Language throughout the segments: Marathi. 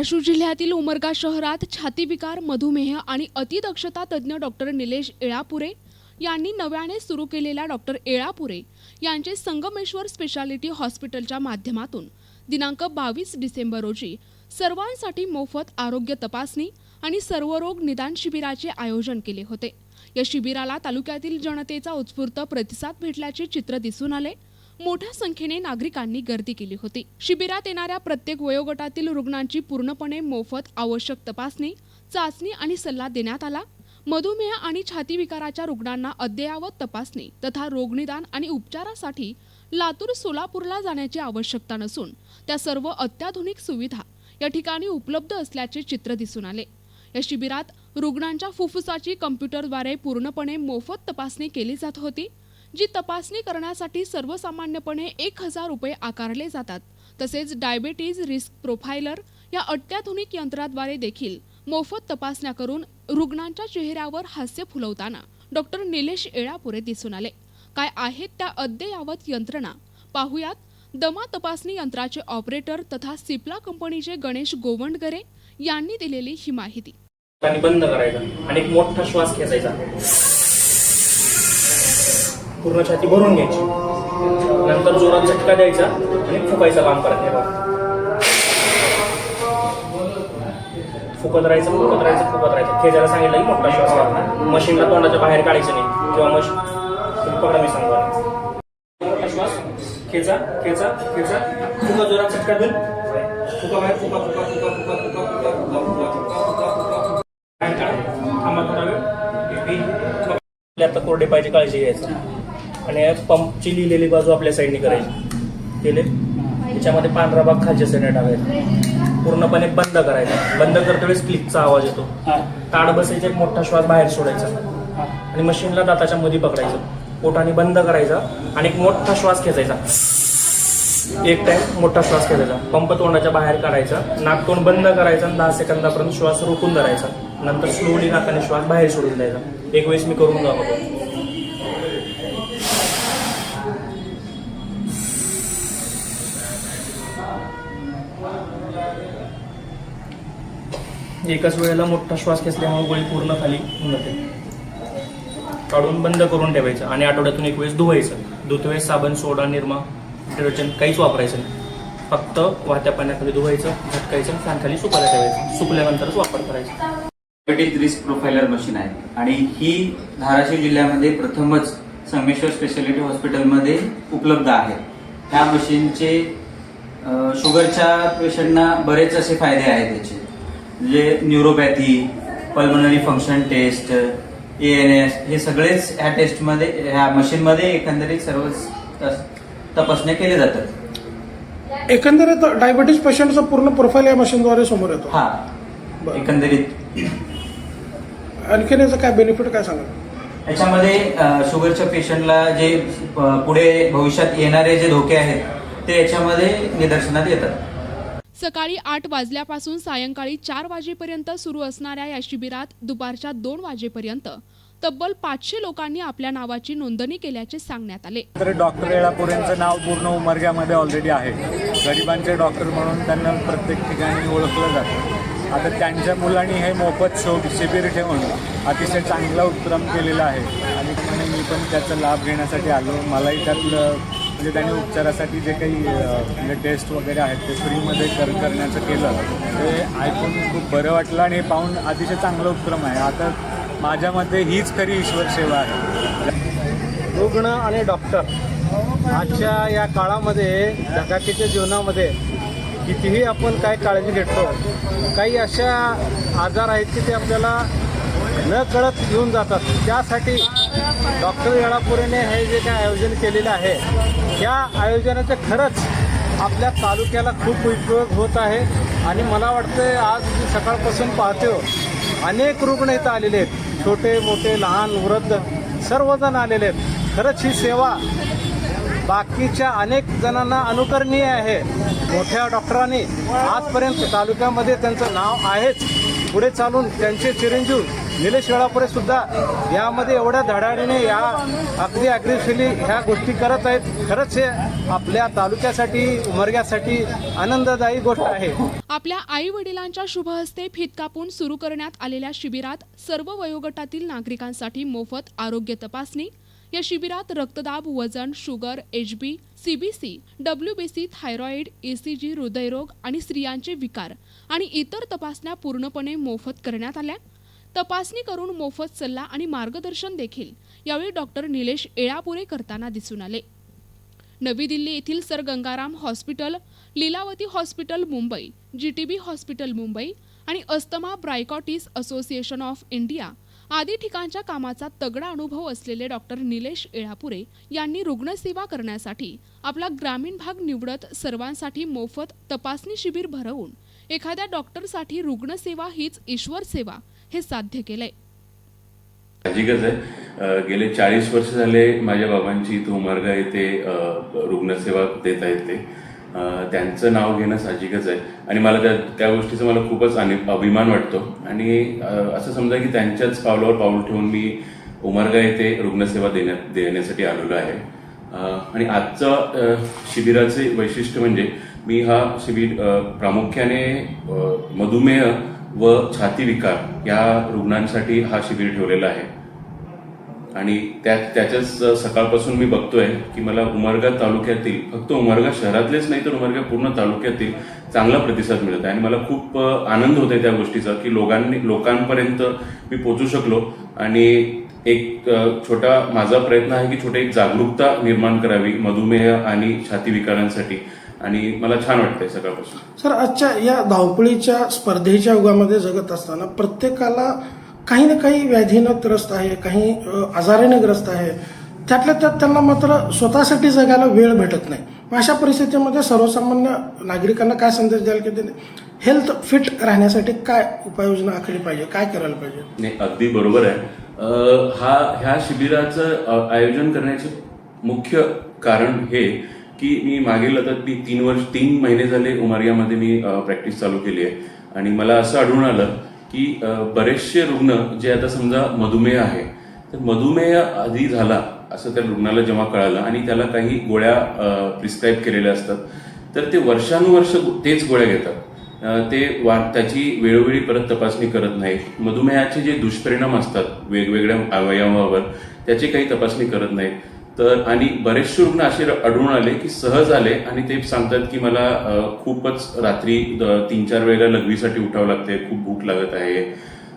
धाराशिव जिल्ह्यातील उमरगा शहरात छातीविकार मधुमेह आणि अतिदक्षता तज्ज्ञ डॉक्टर निलेश एळापुरे यांनी नव्याने सुरू केलेल्या डॉक्टर एळापुरे यांचे संगमेश्वर स्पेशालिटी हॉस्पिटलच्या माध्यमातून दिनांक बावीस डिसेंबर रोजी सर्वांसाठी मोफत आरोग्य तपासणी आणि सर्वरोग निदान शिबिराचे आयोजन केले होते. या शिबिराला तालुक्यातील जनतेचा उत्स्फूर्त प्रतिसाद भेटल्याचे चित्र दिसून आले. मोठ्या संख्येने नागरिकांनी गर्दी केली होती. शिबिरात येणाऱ्या प्रत्येक वयोगटातील रुग्णांची पूर्णपणे मोफत आवश्यक तपासणी चाचणी आणि सल्ला देण्यात आला. मधुमेह आणि छातीविकाराच्या रुग्णांना अद्ययावत तपासणी तथा रोगनिदान आणि उपचारासाठी लातूर सोलापूरला जाण्याची आवश्यकता नसून त्या सर्व अत्याधुनिक सुविधा या ठिकाणी उपलब्ध असल्याचे चित्र दिसून आले. या शिबिरात रुग्णांच्या फुफ्फुसाची कम्प्युटरद्वारे पूर्णपणे मोफत तपासणी केली जात होती. जी तपासणी करण्यासाठी सर्वसामान्यपणे एक हजार रुपये आकारले जातात. तसेच डायबेटीज रिस्क प्रोफायलर या अत्याधुनिक यंत्राद्वारे देखील मोफत तपासण्या करून रुग्णांच्या चेहऱ्यावर हास्य फुलवताना डॉक्टर निलेश एळापुरे दिसून आले. काय आहेत त्या अद्ययावत यंत्रणा? पाहुयात दमा तपासणी यंत्राचे ऑपरेटर तथा सिप्ला कंपनीचे गणेश गोवंडगरे यांनी दिलेली ही माहिती. बंद करायचा आणि मोठा श्वास खेचायचा पूर्ण छाती भरून घ्यायची नंतर जोरात झटका द्यायचा आणि फुकायचा काम करत नाही फुकत राहायचं फुकत राहायचं फुकत राहायचं खेचायला सांगितलं की मोठा श्वास काढणार मशीनला तोंडाच्या बाहेर काढायचं नाही किंवा मशीन तुम्ही पकडा मी सांगतो मोठा श्वास खेचा खेचा खेचा फुका जोरात झटका देऊन फुका बाहेर फुका फुका फुका फुका फुका फुका फुका फुका फुका फुका फुका बाहेर काढा थांबा थोडा वेळ आता कोरडे पाहिजे काळजी घ्यायचं आणि पंपची लिहिलेली बाजू आपल्या साईडने करायची. केले? त्याच्यामध्ये पांढरा भाग खालच्या साईडने टाकायचा. पूर्णपणे बंद करायचा. बंद करते वेळेस क्लिकचा आवाज येतो. ताड बसायचा एक मोठा श्वास बाहेर सोडायचा. आणि मशीनला दाताच्या मध्ये पकडायचं. पोटाने बंद करायचा आणि एक मोठा श्वास खेचायचा. एक टाइम मोठा श्वास घ्यायचा पंप तोंडाच्या बाहेर काढायचा. नाक तोंड बंद करायचा आणि दहा सेकंदापर्यंत श्वास रोखून धरायचा. नंतर स्लोली नाकाने श्वास बाहेर सोडून द्यायचा. एक वेळेस मी करून दाखवतो. एकाच वेळेला मोठा श्वास घेतल्यामुळे गोळी पूर्ण खाली होते काढून बंद करून ठेवायचं आणि आठवड्यातून एक वेळेस धुवायचं. धुतवेळेस साबण सोडा निरमा डिटर्जंट काहीच वापरायचं नाही. फक्त वाहत्या पाण्याखाली धुवायचं झटकायचं फॅनखाली सुकायला ठेवायचं. सुकल्यानंतरच वापर करायचा. डायबिटीज रिस्क प्रोफायलर मशीन आहे. आणि ही धाराशिव जिल्ह्यामध्ये प्रथमच संगमेश्वर स्पेशालिटी हॉस्पिटलमध्ये उपलब्ध आहे. ह्या मशीनचे शुगरच्या पेशंटना बरेच असे फायदे आहेत त्याचे म्हणजे neuropathy pulmonary function test A N S हे सगळेच ह्या टेस्टमध्ये ह्या मशीनमध्ये एकंदरीत सर्व तपासण्या केल्या जातात. एकंदरीत डायबिटीज पेशंटचा पूर्ण प्रोफाईल या मशीनद्वारे समोर येतो. हा. बरं. एकंदरीत. आणखीन याचं काय बेनिफिट काय सांगा याच्यामध्ये अ, शुगरच्या पेशंटला जे अ, पुढे भविष्यात येणारे जे धोके आहेत ते याच्यामध्ये निदर्शनात येतात. सकाळी आठ वाजल्यापासून सायंकाळी चार वाजेपर्यंत सुरू असणाऱ्या या शिबिरात दुपारच्या दोन वाजेपर्यंत तब्बल पाचशे लोकांनी आपल्या नावाची नोंदणी केल्याचे सांगण्यात आले. तर डॉक्टर येळापुरेंचं नाव पूर्ण उमरग्यामध्ये ऑलरेडी आहे. गरिबांचे डॉक्टर म्हणून त्यांना प्रत्येक ठिकाणी ओळखलं जातं. आता त्यांच्या मुलांनी हे मोफत शो शिबिर ठेवून अतिशय चांगला उपक्रम केलेला आहे. आणि मी पण त्याचा लाभ घेण्यासाठी आलो. मलाही त्यातलं म्हणजे त्यांनी उपचारासाठी जे काही म्हणजे टेस्ट वगैरे आहेत ते फ्रीमध्ये कर करण्याचं केलं. ते ऐकून खूप बरं वाटलं आणि हे पाहून अतिशय चांगलं उपक्रम आहे. आता माझ्यामध्ये हीच खरी ईश्वर सेवा आहे. रुग्ण आणि डॉक्टर आजच्या या काळामध्ये धकाकीच्या जीवनामध्ये कितीही आपण काय काळजी घेतो काही अशा आजार आहेत की ते आपल्याला न कळत येऊन जातात. त्यासाठी डॉक्टर येळापुरेने हे जे काय आयोजन केलेलं आहे या आयोजनाचं खरंच आपल्या तालुक्याला खूप उपयोग होत आहे. आणि मला वाटतं आज मी सकाळपासून पाहतो अनेक रुग्ण इथं आलेले आहेत. छोटे मोठे लहान वृद्ध सर्वजण आलेले आहेत. खरंच ही सेवा बाकीच्या अनेक जणांना अनुकरणीय आहे. मोठ्या डॉक्टरांनी आजपर्यंत तालुक्यामध्ये त्यांचं नाव आहेच. पुढे चालून त्यांचे चिरंजीव निलेश वेळापुरे सुद्धा यामध्ये एवढ्या धडाडीने या अगदी अग्रेसिव्हली ह्या गोष्टी करत आहेत. खरंच हे आपल्या तालुक्यासाठी उमरग्यासाठी आनंददायी गोष्ट आहे. आपल्या आई वडिलांच्या शुभ हस्ते फित कापून सुरू करण्यात आलेल्या शिबिरात सर्व वयोगटातील नागरिकांसाठी मोफत आरोग्य तपासणी. या शिबिरात रक्तदाब वजन sugar H B CBC WBC thyroid ECG हृदयरोग आणि स्त्रियांचे विकार आणि इतर तपासण्या पूर्णपणे मोफत करण्यात आल्या. तपासणी करून मोफत सल्ला आणि मार्गदर्शन देखील यावेळी डॉक्टर निलेश एळापुरे करताना दिसून आले. नवी दिल्ली येथील sir Gangaram hospital Lilavati hospital Mumbai G T B hospital Mumbai आणि asthma bronchitis association of India आदी ठिकाणच्या कामाचा तगडा अनुभव असलेले डॉक्टर निलेश एळापुरे यांनी रुग्णसेवा करण्यासाठी आपला ग्रामीण भाग निवडत सर्वांसाठी मोफत तपासणी शिबिर भरवून एखाद्या डॉक्टरसाठी रुग्णसेवा हीच ईश्वर सेवा हे साध्य केलंय. साहजिकच आहे. गेले चाळीस वर्ष झाले माझ्या बाबांची इथं उमरगा येथे रुग्णसेवा देत आहेत ते. त्यांचं नाव घेणं साहजिकच आहे. आणि मला त्या त्या गोष्टीचा मला खूपच अभिमान वाटतो. आणि असं समजा की त्यांच्याच पावलावर पाऊल ठेवून मी उमरगा येथे रुग्णसेवा देण्यात देण्यासाठी आलेलो आहे. आणि आजचं शिबिराचे वैशिष्ट्य म्हणजे मी हा शिबिर प्रामुख्याने मधुमेह व छाती विकार या रुग्णांसाठी हा शिबिर ठेवलेला आहे. आणि त्या त्याच्याच सकाळपासून मी बघतोय की मला उमरगा तालुक्यातील फक्त उमरगा शहरातलेच नाही तर उमरगा पूर्ण तालुक्यातील चांगला प्रतिसाद मिळत आहे. आणि मला खूप आनंद होत आहे त्या गोष्टीचा की लोकांनी लोकांपर्यंत मी पोचू शकलो. आणि एक छोटा माझा प्रयत्न आहे की छोटा एक जागरूकता निर्माण करावी मधुमेह आणि छाती विकारांसाठी. आणि मला छान वाटतंय सकाळपासून. सर आजच्या या धावपळीच्या स्पर्धेच्या युगामध्ये जगत असताना प्रत्येकाला काही ना काही व्याधीनं त्रस्त आहे काही अ, आजाराने ग्रस्त आहे. त्यातल्या त्यात त्यांना मात्र स्वतःसाठी जगायला वेळ भेटत नाही. मग अशा परिस्थितीमध्ये सर्वसामान्य नागरिकांना काय संदेश द्याल की त्यांनी हेल्थ फिट राहण्यासाठी काय उपाययोजना आखली पाहिजे काय करायला पाहिजे? नाही अगदी बरोबर आहे. अ, हा ह्या शिबिराचं अ, आयोजन करण्याचे मुख्य कारण हे की मी मागील आता मी तीन वर्ष तीन महिने झाले उमरियामध्ये मी प्रॅक्टिस चालू केली आहे. आणि मला असं आढळून आलं की बरेचसे रुग्ण जे आता समजा मधुमेह आहे तर मधुमेह आधी झाला असं त्या रुग्णाला जेव्हा कळालं आणि त्याला काही गोळ्या प्रिस्क्राईब केलेल्या असतात तर ते वर्षानुवर्ष तेच गोळ्या घेतात. ते वा त्याची वेळोवेळी परत तपासणी करत नाहीत मधुमेहाचे जे दुष्परिणाम असतात वेगवेगळ्या अवयवावर त्याची काही तपासणी करत नाहीत. तर आणि बरेचसे रुग्ण असे आढळून आले की सहज आले आणि ते सांगतात की मला खूपच रात्री तीन चार वेळेला लघवीसाठी उठावं लागते खूप भूक लागत आहे.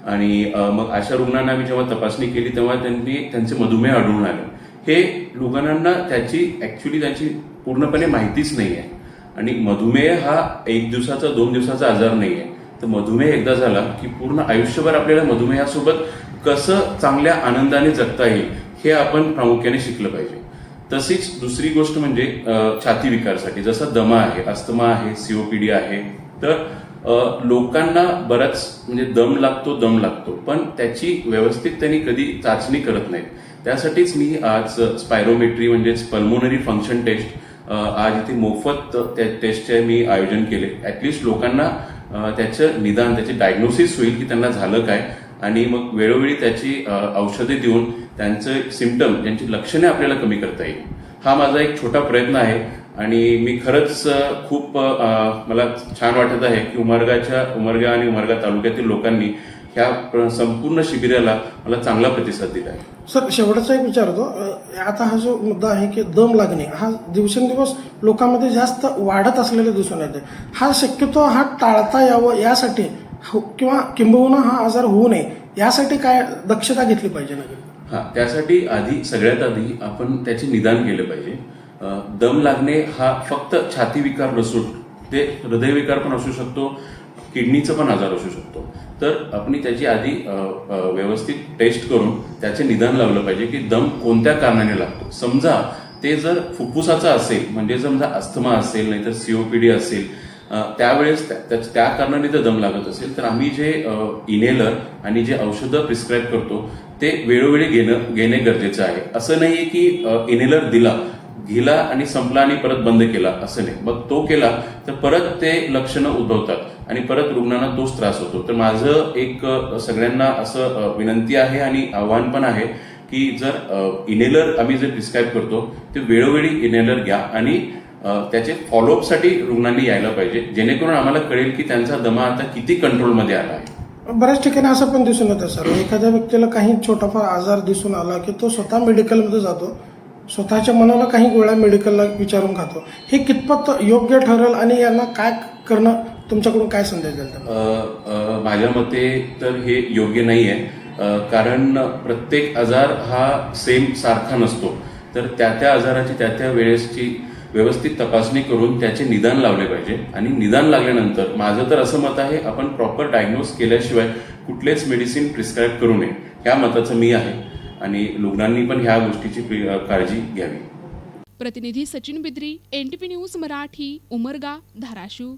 आणि मग अशा रुग्णांना आम्ही जेव्हा तपासणी केली तेव्हा त्यांनी त्यांचे मधुमेह आढळून आले. हे रुग्णांना त्याची ऍक्च्युली त्यांची पूर्णपणे माहितीच नाही आहे आणि मधुमेह हा एक दिवसाचा दोन दिवसाचा आजार नाही आहे तर मधुमेह एकदा झाला की पूर्ण आयुष्यभर आपल्याला मधुमेहासोबत कसं चांगल्या आनंदाने जगता येईल हे आपण प्रामुख्याने शिकलं पाहिजे. तशीच दुसरी गोष्ट म्हणजे छाती विकारसाठी. जसं दमा आहे अस्थमा आहे सीओपीडी आहे तर लोकांना बराच म्हणजे दम लागतो दम लागतो. पण त्याची व्यवस्थित त्यांनी कधी चाचणी करत नाहीत. त्यासाठीच मी आज स्पायरोमेट्री म्हणजेच पल्मोनरी फंक्शन टेस्ट आज इथे मोफत त्या टेस्टचे मी आयोजन केले. ऍटलिस्ट लोकांना त्याचं निदान त्याचे डायग्नोसिस होईल की त्यांना झालं काय. आणि मग वेळोवेळी त्याची औषधे देऊन त्यांचं सिमटम त्यांची लक्षणे आपल्याला कमी करता येईल. हा माझा एक छोटा प्रयत्न आहे आणि मी खरंच खूप मला छान वाटत आहे की उमरगाच्या उमरगा आणि उमरगा तालुक्यातील लोकांनी ह्या संपूर्ण शिबिराला मला चांगला प्रतिसाद दिला आहे. सर शेवटचा एक विचारतो आता हा जो मुद्दा आहे की दम लागणे हा दिवसेंदिवस लोकांमध्ये जास्त वाढत असलेले दिसून येते. हा शक्यतो हा टाळता यावं यासाठी हो, किंवा किंबहुना हा आजार होऊ नये यासाठी काय दक्षता घेतली पाहिजे नक्की हा त्यासाठी आधी सगळ्यात आधी आपण त्याचे निदान केलं पाहिजे. दम लागणे हा फक्त छाती विकार नसून ते हृदयविकार पण असू शकतो किडनीचा पण आजार असू शकतो. तर आपण त्याची आधी व्यवस्थित टेस्ट करून त्याचे निदान लावलं पाहिजे की दम कोणत्या कारणाने लागतो. समजा ते जर फुफ्फुसाचा असेल म्हणजे समजा अस्थमा असेल नाहीतर सीओपीडी असेल त्यावेळेस त्या- त्या त्या कारणाने जर दम लागत असेल तर आम्ही जे इनेलर आणि जे औषधं प्रिस्क्राईब करतो ते वेळोवेळी घेणं घेणे गरजेचं आहे. असं नाहीये की इनेलर दिला घेला आणि संपला आणि परत बंद केला असं नाही. मग तो केला तर परत ते लक्षणं उद्भवतात आणि परत रुग्णांना तोच त्रास होतो. तर माझं एक सगळ्यांना असं विनंती आहे आणि आव्हान पण आहे की जर इनेलर आम्ही जे प्रिस्क्राईब करतो ते वेळोवेळी इनेलर घ्या आणि त्याचे फॉलोअपसाठी रुग्णांनी यायला पाहिजे. जेणेकरून आम्हाला कळेल की त्यांचा दमा आता किती कंट्रोलमध्ये आला आहे. बऱ्याच ठिकाणी असं पण दिसून येतं सर. एखाद्या व्यक्तीला काही छोटाफार आजार दिसून आला की तो स्वतः मेडिकलमध्ये जातो स्वतःच्या मनाला काही गोळ्या मेडिकलला विचारून खातो. हे कितपत योग्य ठरेल आणि यांना काय करणं तुमच्याकडून काय संदेश द्याल माझ्या मते तर हे योग्य नाही आहे. कारण प्रत्येक आजार हा सेम सारखा नसतो. तर त्या त्या आजाराची त्या त्या वेळेसची व्यवस्थित तपासणी करून त्याचे निदान लावले पाहिजे. आणि निदान लागल्यानंतर माझं तर असं मत आहे आपण प्रॉपर डायग्नोज केल्याशिवाय कुठलेच मेडिसिन प्रिस्क्राईब करू नये. ह्या मताचं मी आहे. आणि रुग्णांनी पण ह्या गोष्टीची काळजी घ्यावी. प्रतिनिधी सचिन बिद्री एनटीपी न्यूज मराठी उमरगा धाराशिव.